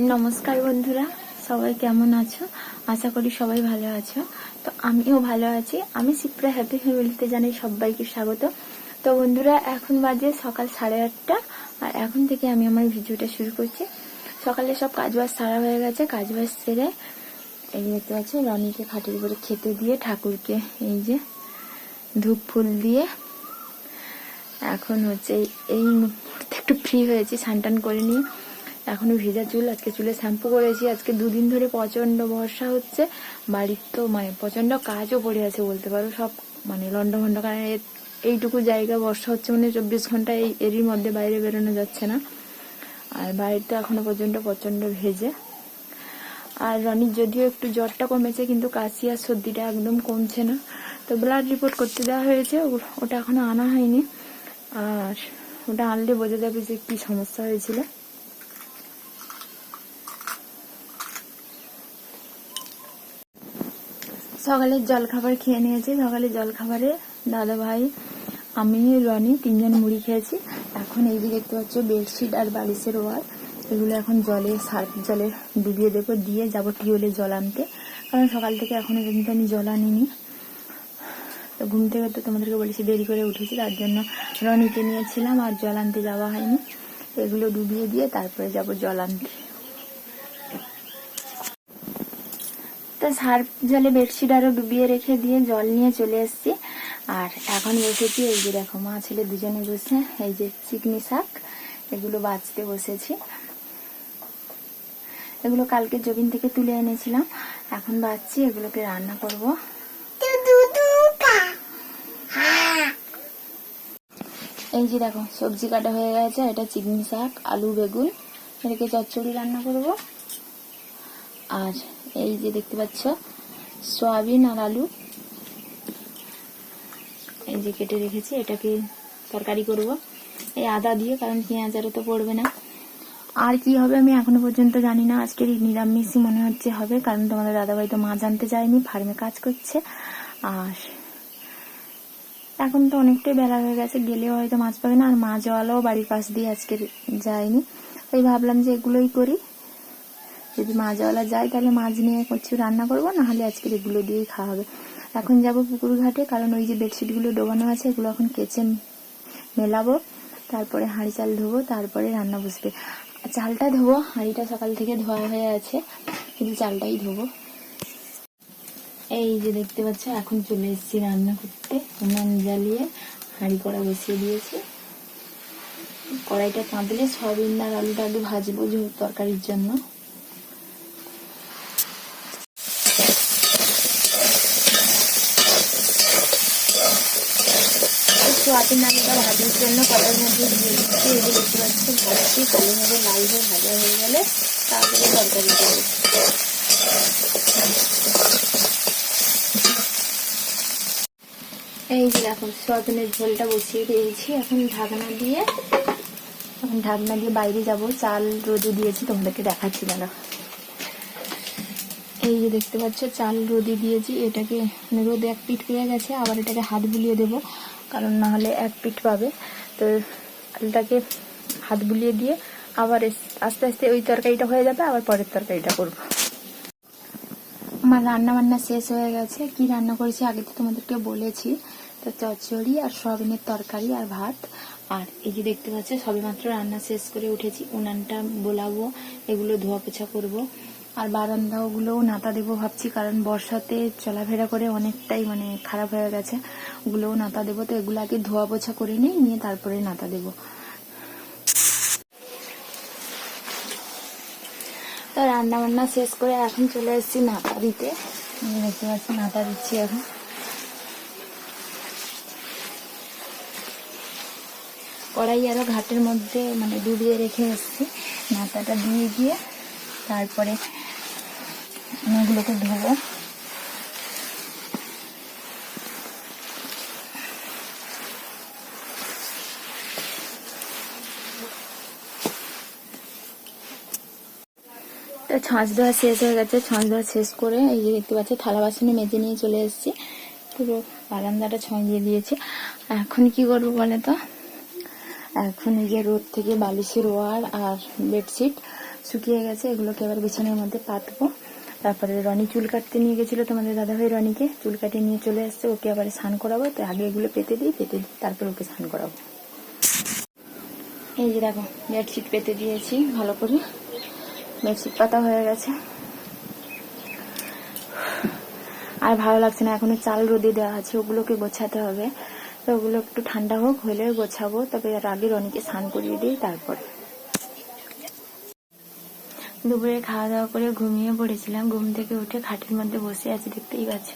নমস্কার বন্ধুরা, সবাই কেমন আছো? আশা করি সবাই ভালো আছো। তো আমিও ভালো আছি। আমি সিপ্রা হ্যাপি ফ্যামিলিতে জানাই সবাইকে স্বাগত। তো বন্ধুরা, এখন বাজে সকাল সাড়ে আটটা। আর এখন থেকে আমি আমার ভিডিওটা শুরু করছি। সকালে সব কাজবাজ সারা হয়ে গেছে, কাজবাজ সেরে এই দেখতে পাচ্ছি রনিকে খাটের উপরে খেতে দিয়ে ঠাকুরকে এই যে ধূপ ফুল দিয়ে এখন হচ্ছে এই- মুহূর্তে একটু ফ্রি হয়েছি স্নান করে নিয়ে। এখনও ভেজা চুল, আজকে চুলে শ্যাম্পু করেছি। আজকে দুদিন ধরে প্রচণ্ড বর্ষা হচ্ছে। বাড়ির তো মানে প্রচণ্ড কাজও পড়ে আছে বলতে পারো। সব মানে লন্ড ভন্ড এইটুকু জায়গা বর্ষা হচ্ছে মানে চব্বিশ ঘণ্টা এই এরই মধ্যে বাইরে বেরোনো যাচ্ছে না। আর বাড়ির তো এখনও পর্যন্ত প্রচণ্ড ভেজে। আর রনির যদিও একটু জ্বরটা কমেছে, কিন্তু কাশি আর সর্দিটা একদম কমছে না। তো ব্লাড রিপোর্ট করতে দেওয়া হয়েছে ওটা এখনও আনা হয়নি। আর ওটা আনলে বোঝা যাবে যে কি সমস্যা হয়েছিল। সকালের জল খাবার খেয়ে নিয়েছি। সকালে জল খাবারে দাদা ভাই আমি, রনি তিনজন মুড়ি খেয়েছি। এখন এই দেখতে পাচ্ছ, বেডশিট আর বালিশের ওয়ার এগুলো এখন জলে সার্ফ জলে ডুবিয়ে দেবো। দিয়ে যাব টিউলে জল আনতে। কারণ সকাল থেকে এখনও পর্যন্ত আমি জল আনিনি। তো ঘুম থেকে তো তোমাদেরকে বলেছি দেরি করে উঠেছি, তার জন্য রনিকে নিয়েছিলাম আর জল আনতে যাওয়া হয়নি। এগুলো ডুবিয়ে দিয়ে তারপরে যাব জল আনতে। তো সার্ফ জলে বেডশিট আরও ডুবিয়ে রেখে দিয়ে জল নিয়ে চলে এসেছি। আর এখন বসেছি এই যে দেখো, মা ছেলে দুজনে বসে, এই যে চিকনি শাক, এগুলো বাঁচতে বসেছি। এগুলো কালকে জবিন থেকে তুলে এনেছিলাম, এখন বাঁচছি, এগুলোকে রান্না করব। এই যে দেখো, সবজি কাটা হয়ে গেছে এটা চিকনি শাক, আলু, বেগুন, এটাকে চচ্চড়ি রান্না করব। আর এই যে দেখতে পাচ্ছ, সয়াবিন আর আলু। এই যে কেটে রেখেছি, এটাকে তরকারি করব। এই আদা দিয়ে, কারণ পেঁয়াজ আরও তো পড়বে না। আর কি হবে আমি এখনও পর্যন্ত জানি না। আজকের নিরামিষই মনে হচ্ছে হবে, কারণ তোমাদের দাদাভাই তো মাছ আনতে যায়নি, ফার্মে কাজ করছে। আর এখন তো অনেকটাই বেলা হয়ে গেছে, গেলেও হয়তো মাছ পাবে না। আর মাছ জলও বাড়ির পাশ দিয়ে আজকে যায়নি। তাই ভাবলাম যে এগুলোই করি। যদি মাছওয়ালা যায়, তাহলে মাছ নিয়ে কিছু রান্না করব না হলে আজকে এগুলো দিয়েই খাওয়া হবে। এখন যাব পুকুর ঘাটে, কারণ ওই যে বেডশিটগুলো ডোবানো আছে, এগুলো এখন কেচে মেলাবো, তারপরে হাঁড়ি চাল ধোবো, তারপরে রান্না বসবে। চালটা ধোবো, হাঁড়িটা সকাল থেকে ধোয়া হয়ে আছে, কিন্তু চালটাই ধোবো। এই যে দেখতে পাচ্ছ, এখন চলে এসেছি রান্না করতে। উনান জ্বালিয়ে হাঁড়ি কড়া বসিয়ে দিয়েছি। কড়াইটা কাঁদলে সয়াবিন আর আলুটা আগে ভাজবো তরকারির জন্য। সোয়াবিন আলুটা ভাজার জন্য কড়াইয়ের মধ্যে দিয়ে দিচ্ছি। এই দেখতে পাচ্ছি ভাজছি। ভালোভাবে লাল হয়ে ভাজা হয়ে গেলে তারপরে তরকারি এই যে দেখো সোয়াবিনের ঝোলটা বসিয়ে দিয়েছি। এখন ঢাকনা দিয়ে, এখন ঢাকনা দিয়ে বাইরে যাব। চাল রোদে দিয়েছি, তোমাদেরকে দেখাচ্ছি দাদা এই যে দেখতে পাচ্ছ, চাল রোদে দিয়েছি, এটাকে রোদে এক পিঠ পেয়ে গেছে, আবার এটাকে হাত বুলিয়ে দেবো, কারণ না হলে এক পিঠ পাবে। তো আলুটাকে হাত বুলিয়ে দিয়ে আবার আস্তে আস্তে ওই তরকারিটা হয়ে যাবে, আবার পরের তরকারিটা করব। আমার রান্না বান্না শেষ হয়ে গেছে। কি রান্না করেছি আগে তো তোমাদেরকে বলেছি। তো চচ্চড়ি আর সয়াবিনের তরকারি আর ভাত। আর এই যে দেখতে পাচ্ছ, সবেমাত্র রান্না শেষ করে উঠেছি। উনানটা বোলাবো, এগুলো ধোয়া পোছা করব। আর বারান্দাগুলোও নাতা দেবো ভাবছি, কারণ বর্ষাতে চলাফেরা করে অনেকটাই মানে খারাপ হয়ে গেছে। ওগুলোও নাতা দেবো, তো এগুলো আগে ধোয়া পোছা করে নিই, নিয়ে তারপরে নাতা দেবো। তো রান্না বান্না শেষ করে এখন চলে এসেছি নাতা দিতে। দেখতে পাচ্ছি নাতা দিচ্ছি এখন। কড়াই আরও ঘাটের মধ্যে মানে ডুবিয়ে রেখে এসেছি। নাতাটা দিয়ে গিয়ে তারপরে এগুলোকে ধোবো। ছাঁচ দেওয়া শেষ হয়ে গেছে, ছাঁচ দেওয়া শেষ করে এই যে দেখতে পাচ্ছি, থালা বাসনে মেজে নিয়ে চলে এসেছি। পুরো বারান্দাটা ছয় দিয়ে দিয়েছি। এখন কি করব বলে তো? এখন এই যে রোদ থেকে বালিশের ওয়ার আর বেডশিট। শুকিয়ে গেছে, এগুলোকে এবার বিছানার মধ্যে পাতবো। তারপরে রনি চুল কাটতে নিয়ে গেছিল তোমাদের দাদাভাই রনিকে। চুল কাটিয়ে নিয়ে চলে আসছে, ওকে আবার স্নান করাবো। তো আগে এগুলো পেতে দিই পেতে দিই, তারপর ওকে স্নান করাবো। এই যে দেখো, বেডশিট পেতে দিয়েছি, ভালো করে। বেডশিট পাতা হয়ে গেছে। আর ভালো লাগছে না, এখনও চাল রোদে দেওয়া আছে, ওগুলোকে গোছাতে হবে। তো ওগুলো একটু ঠান্ডা হোক হলে গোছাবো। তবে আগে রনিকে স্নান করিয়ে দিই, তারপরে। দুপুরে খাওয়া দাওয়া করে ঘুমিয়ে পড়েছিলাম। ঘুম থেকে উঠে খাটের মধ্যে বসে আছি, দেখতেই পাচ্ছ।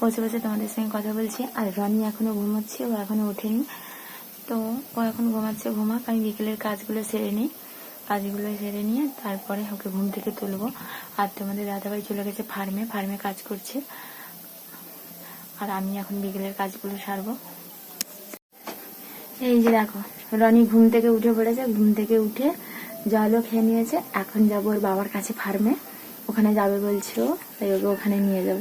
বসে বসে তোমাদের সঙ্গে কথা বলছি। আর রনি এখনও ঘুমোচ্ছে, ও এখনও ওঠেনি। তো ও এখন ঘুমাচ্ছে, ঘুমাক। আমি বিকেলের কাজগুলো সেরে নিই। কাজগুলো সেরে নিয়ে তারপরে ওকে ঘুম থেকে তুলবো। আর তোমাদের দাদাভাই চলে গেছে ফার্মে ফার্মে কাজ করছে। আর আমি এখন বিকেলের কাজগুলো সারবো। এই যে দেখো, রনি ঘুম থেকে উঠে পড়েছে। ঘুম থেকে উঠে জলও খেয়ে নিয়েছে। এখন যাব ওর বাবার কাছে ফার্মে ওখানে যাবে বলছে ও, তাই ওকে ওখানে নিয়ে যাব।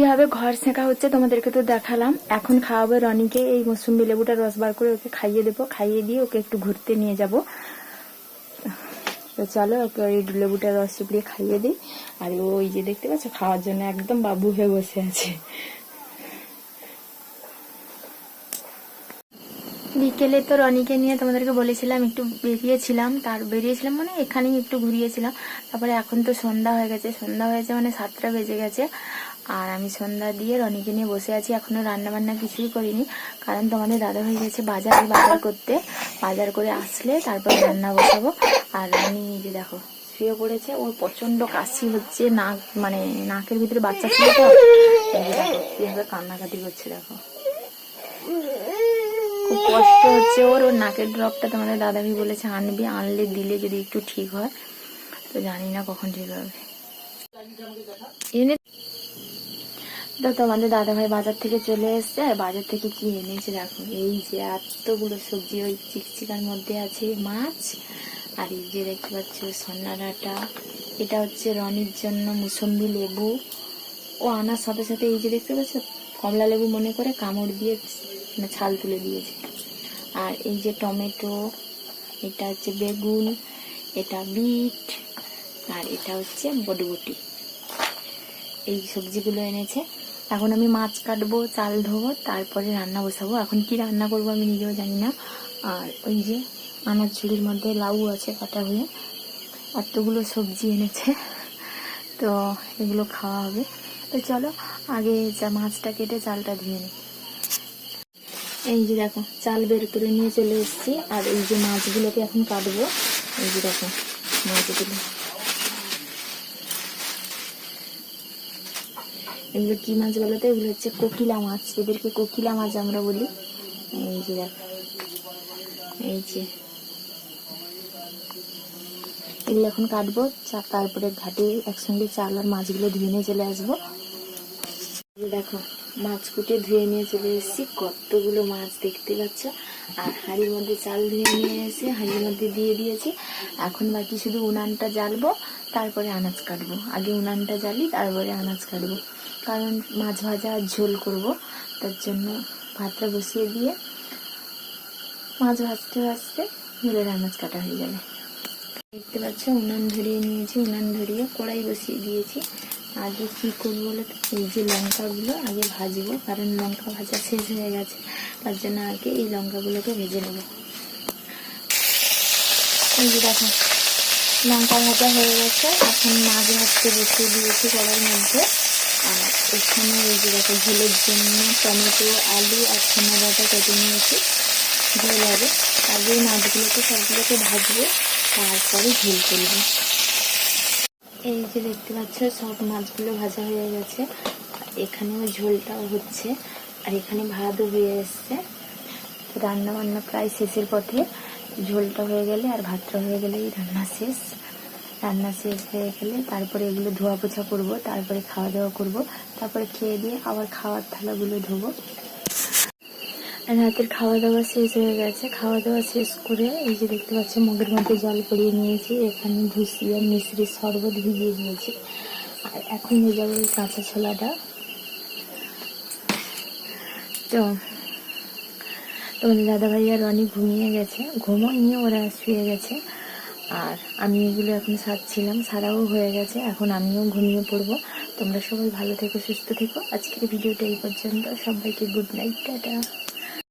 কীভাবে ঘর শেখা হচ্ছে তোমাদেরকে তো দেখালাম। এখন খাওয়াবো রনিকে, এই মৌসুম্বি লেবুটা রস বার করে ওকে খাইয়ে দেবো। খাইয়ে দিয়ে ওকে একটু ঘুরতে নিয়ে যাব। তো চলো ওকে ওই লেবুটা রস চিপড়িয়ে খাইয়ে দিই। আর ওই যে দেখতে পাচ্ছ, খাওয়ার জন্য একদম বাবু হয়ে বসে আছে। বিকেলে তো রনিকে নিয়ে তোমাদেরকে বলেছিলাম, একটু বেরিয়েছিলাম। তার বেরিয়েছিলাম মানে এখানেই একটু ঘুরিয়েছিলাম। তারপরে এখন তো সন্ধ্যা হয়ে গেছে। সন্ধ্যা হয়েছে মানে সাতটা বেজে গেছে। আর আমি সন্ধ্যা দিয়ে রনিকে নিয়ে বসে আছি এখনও রান্না বান্না কিছুই করিনি। কারণ তোমাদের দাদা হয়ে গেছে বাজারে বাজার করতে। বাজার করে আসলে তারপর রান্না বসাবো। আর রনি এই যে দেখো শুয়ে পড়েছে ওর প্রচণ্ড কাশি হচ্ছে নাক মানে নাকের ভিতরে বাচ্চা ছিল তো। এই যে দেখো কীভাবে কান্নাকাটি করছে দেখো। খুব কষ্ট হচ্ছে ওর ওর নাকের ড্রপটা তোমাদের দাদাবি বলেছে আনবি আনলে দিলে যদি একটু ঠিক হয়। তো জানি না কখন ঠিক হবে। এনে তো তোমাদের দাদা ভাই বাজার থেকে চলে এসছে, আর বাজার থেকে কি এনেছে দেখো? এই যে এতগুলো সবজি, ওই চিকচিকার মধ্যে আছে মাছ, আর এই যে দেখতে পাচ্ছ সন্না ডাঁটা। এটা হচ্ছে রনির জন্য মুসম্বি লেবু। ও আনার সাথে সাথে এই যে দেখতে পাচ্ছ, কমলা লেবু মনে করে কামড় দিয়ে মানে ছাল তুলে দিয়েছে। আর এই যে টমেটো, এটা হচ্ছে বেগুন, এটা বিট, আর এটা হচ্ছে বটবটি। এই সবজিগুলো এনেছে। এখন আমি মাছ কাটবো, চাল ধোবো, তারপরে রান্না বসাবো। এখন কি রান্না করব আমি নিজেও জানি না। আর ওই যে আমার ঝুড়ির মধ্যে লাউ আছে কাটা হয়ে, এতগুলো সবজি এনেছে, তো এগুলো খাওয়া হবে। তো চলো, আগে মাছটা কেটে চালটা ধুয়ে নিই। এই যে দেখো, চাল বের করে নিয়ে চলে এসেছি। আর এই যে মাছগুলোকে এখন কাটবো। এই যে দেখো, মাছগুলো। এগুলো কি মাছ বলো তো? এগুলো হচ্ছে কোকিলা মাছ। এদেরকে কোকিলা মাছ আমরা বলি। এই যে দেখো। এই যে। এগুলো এখন কাটবো। তারপরে ঘাটে একসঙ্গে চাল আর মাছগুলো ধুয়ে নিয়ে চলে আসব। দেখো। মাছ কুটে ধুয়ে নিয়ে চলে এসেছি। কতগুলো মাছ দেখতে পাচ্ছ? আর হাঁড়ির মধ্যে চাল ধুয়ে নিয়ে এসে হাঁড়ির মধ্যে দিয়ে দিয়েছি। এখন বাকি শুধু উনানটা জ্বালবো, তারপরে আনাজ কাটবো। আগে উনানটা জ্বালি, তারপরে আনাজ কাটবো। কারণ মাছ ভাজা আর ঝোল করব, তার জন্য ভাতটা বসিয়ে দিয়ে মাছ ভাজতে ভাজতে ঝোলের আনাজ কাটা হয়ে যাবে। দেখতে পাচ্ছ, উনান ধরিয়ে নিয়েছি। উনান ধরিয়ে কড়াই বসিয়ে দিয়েছি। আগে কী করব বলে এই যে লঙ্কাগুলো আগে ভাজবো, কারণ লঙ্কা ভাজা শেষ হয়ে গেছে। তার জন্য আগে এই লঙ্কাগুলোকে ভেজে নেব। এই যে দেখো, লঙ্কা ভাজা হয়ে গেছে। এখন মাছ ভাজতে বসিয়ে দিয়েছি কড়াইয়ের মধ্যে। আর এখানে এই যে দেখো, ঝোলের জন্য টমেটো, আলু আর ছোনা বাটা কেটে নিয়েছি। ঝোল হবে। আগে মাছগুলোকে সবগুলোকে ভাজবো, তারপরে ঝোল করব। এই যে দেখতে পাচ্ছ, সব মাছগুলো ভাজা হয়ে গেছে। এখানেও ঝোলটাও হচ্ছে, আর এখানে ভাতও হয়ে এসছে। রান্না বান্না প্রায় শেষের পথে। ঝোলটা হয়ে গেলে আর ভাতটা হয়ে গেলেই রান্না শেষ। রান্না শেষ হয়ে গেলে তারপরে এগুলো ধোয়া পোছা করব, তারপরে খাওয়া দাওয়া করব, তারপরে খেয়ে দিয়ে আবার খাওয়ার থালাগুলো ধোবো। রাতের খাওয়া দাওয়া শেষ হয়ে গেছে। খাওয়া দাওয়া শেষ করে এই যে দেখতে পাচ্ছি মগের মধ্যে জল পড়িয়ে নিয়েছি। এখানে ভুসি আর মিশ্রির শরবত ভিজিয়ে নিয়েছি আর এখন নিয়ে যাব এই কাঁচা ছোলাটা। তো তোমাদের দাদা ভাই আর অনেক ঘুমিয়ে গেছে। ঘুমো নিয়ে ওরা শুয়ে গেছে। আর আমি এগুলো এখন সারছিলাম, সারাও হয়ে গেছে। এখন আমিও ঘুমিয়ে পড়ব। তোমরা সবাই ভালো থেকো, সুস্থ থেকো। আজকের ভিডিওটা এই পর্যন্ত। সবাইকে গুড নাইট টাটা।